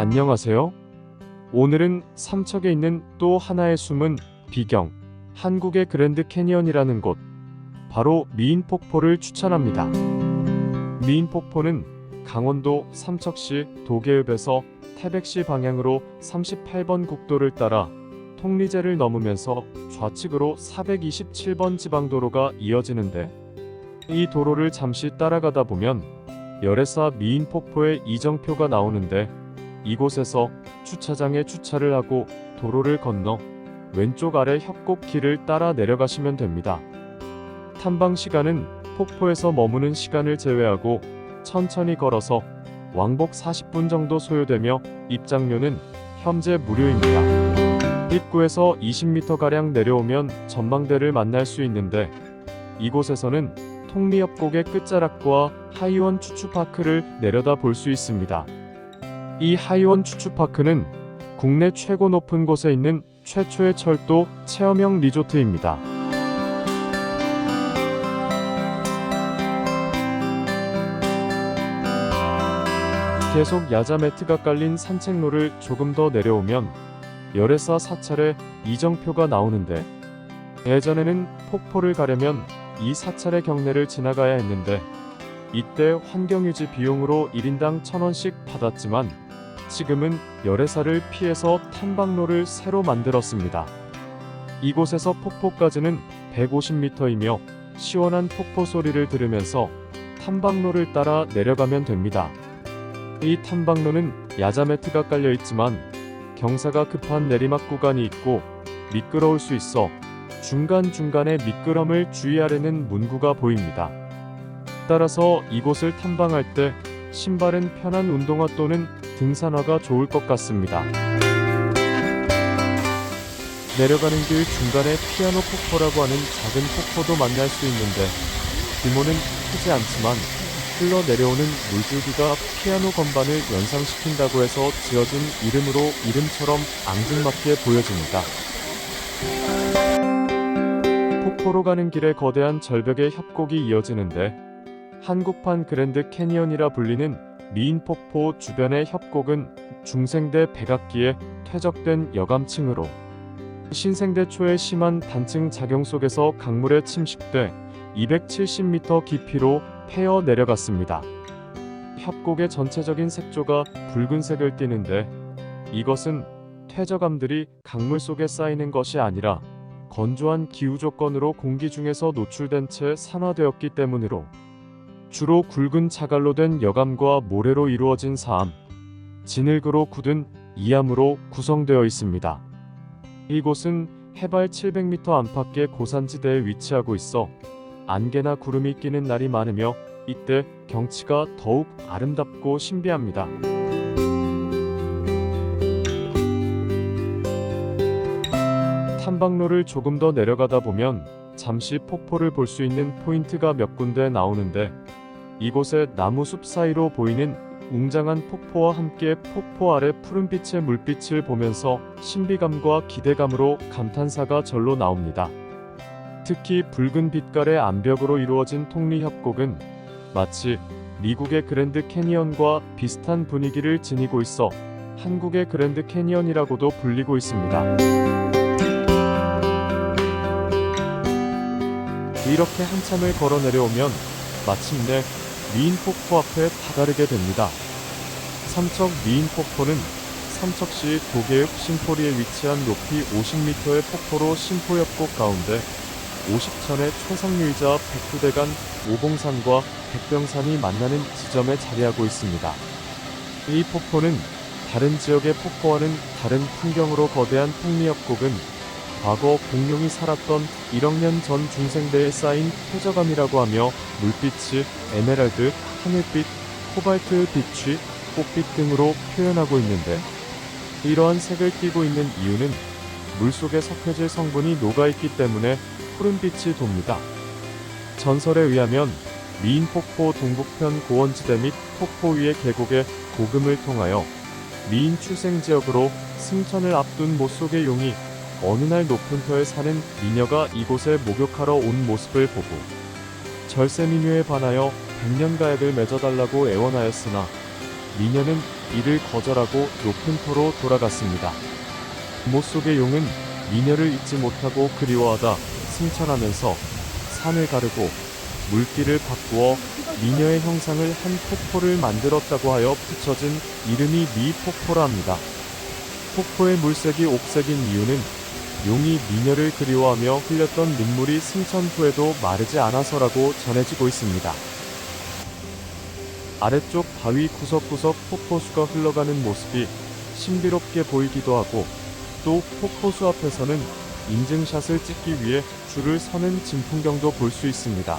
안녕하세요. 오늘은 삼척에 있는 또 하나의 숨은 비경, 한국의 그랜드 캐니언이라는 곳, 바로 미인 폭포를 추천합니다. 미인 폭포는 강원도 삼척시 도계읍에서 태백시 방향으로 38번 국도를 따라 통리제를 넘으면서 좌측으로 427번 지방도로가 이어지는데 이 도로를 잠시 따라가다 보면 열애사 미인 폭포의 이정표가 나오는데 이곳에서 주차장에 주차를 하고 도로를 건너 왼쪽 아래 협곡길을 따라 내려가시면 됩니다. 탐방 시간은 폭포에서 머무는 시간을 제외하고 천천히 걸어서 왕복 40분 정도 소요되며 입장료는 현재 무료입니다. 입구에서 20m가량 내려오면 전망대를 만날 수 있는데 이곳에서는 통리협곡의 끝자락과 하이원 추추파크를 내려다 볼 수 있습니다. 이 하이원 추추파크는 국내 최고 높은 곳에 있는 최초의 철도 체험형 리조트입니다. 계속 야자 매트가 깔린 산책로를 조금 더 내려오면 열애사 사찰의 이정표가 나오는데 예전에는 폭포를 가려면 이 사찰의 경내를 지나가야 했는데 이때 환경유지 비용으로 1인당 1000원씩 받았지만 지금은 열애사를 피해서 탐방로를 새로 만들었습니다. 이곳에서 폭포까지는 150m이며 시원한 폭포 소리를 들으면서 탐방로를 따라 내려가면 됩니다. 이 탐방로는 야자 매트가 깔려 있지만 경사가 급한 내리막 구간이 있고 미끄러울 수 있어 중간중간에 미끄럼을 주의하려는 문구가 보입니다. 따라서 이곳을 탐방할 때 신발은 편한 운동화 또는 등산화가 좋을 것 같습니다. 내려가는 길 중간에 피아노 폭포라고 하는 작은 폭포도 만날 수 있는데 규모는 크지 않지만 흘러 내려오는 물줄기가 피아노 건반을 연상시킨다고 해서 지어진 이름으로 이름처럼 앙증맞게 보여집니다. 폭포로 가는 길에 거대한 절벽의 협곡이 이어지는데 한국판 그랜드 캐니언이라 불리는 미인 폭포 주변의 협곡은 중생대 백악기에 퇴적된 여감층으로 신생대 초의 심한 단층 작용 속에서 강물에 침식돼 270m 깊이로 패어 내려갔습니다. 협곡의 전체적인 색조가 붉은색을 띠는데 이것은 퇴적암들이 강물 속에 쌓이는 것이 아니라 건조한 기후 조건으로 공기 중에서 노출된 채 산화되었기 때문으로 주로 굵은 자갈로 된 여감과 모래로 이루어진 사암, 진흙으로 굳은 이암으로 구성되어 있습니다. 이곳은 해발 700m 안팎의 고산지대에 위치하고 있어 안개나 구름이 끼는 날이 많으며 이때 경치가 더욱 아름답고 신비합니다. 탐방로를 조금 더 내려가다 보면 잠시 폭포를 볼 수 있는 포인트가 몇 군데 나오는데 이곳에 나무 숲 사이로 보이는 웅장한 폭포와 함께 폭포 아래 푸른빛의 물빛을 보면서 신비감과 기대감으로 감탄사가 절로 나옵니다. 특히 붉은 빛깔의 암벽으로 이루어진 통리협곡은 마치 미국의 그랜드 캐니언과 비슷한 분위기를 지니고 있어 한국의 그랜드 캐니언이라고도 불리고 있습니다. 이렇게 한참을 걸어 내려오면 마침내 미인 폭포 앞에 다다르게 됩니다. 삼척 미인 폭포는 삼척시 도계읍 신포리에 위치한 높이 50m의 폭포로 신포협곡 가운데 50천의 최성류이자 백두대간 오봉산과 백병산이 만나는 지점에 자리하고 있습니다. 이 폭포는 다른 지역의 폭포와는 다른 풍경으로 거대한 통리협곡은 과거 공룡이 살았던 1억 년 전 중생대에 쌓인 퇴적암이라고 하며 물빛이 에메랄드, 하늘빛, 코발트 빛이 꽃빛 등으로 표현하고 있는데 이러한 색을 띠고 있는 이유는 물속에 석회질 성분이 녹아있기 때문에 푸른빛이 돕니다. 전설에 의하면 미인 폭포 동북편 고원지대 및 폭포 위의 계곡의 고금을 통하여 미인 출생 지역으로 승천을 앞둔 모속의 용이 어느 날 높은 터에 사는 미녀가 이곳에 목욕하러 온 모습을 보고 절세 미녀에 반하여 백년가약을 맺어달라고 애원하였으나 미녀는 이를 거절하고 높은 터로 돌아갔습니다. 모 속의 용은 미녀를 잊지 못하고 그리워하다 승천하면서 산을 가르고 물길을 바꾸어 미녀의 형상을 한 폭포를 만들었다고 하여 붙여진 이름이 미폭포라 합니다. 폭포의 물색이 옥색인 이유는 용이 미녀를 그리워하며 흘렸던 눈물이 승천 후에도 마르지 않아서라고 전해지고 있습니다. 아래쪽 바위 구석구석 폭포수가 흘러가는 모습이 신비롭게 보이기도 하고 또 폭포수 앞에서는 인증샷을 찍기 위해 줄을 서는 진풍경도 볼 수 있습니다.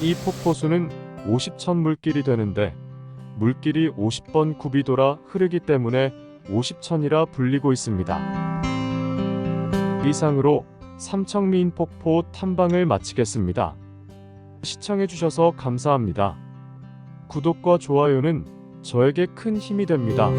이 폭포수는 50천 물길이 되는데 물길이 50번 굽이 돌아 흐르기 때문에 50천이라 불리고 있습니다. 이상으로 삼척미인 폭포 탐방을 마치겠습니다. 시청해주셔서 감사합니다. 구독과 좋아요는 저에게 큰 힘이 됩니다.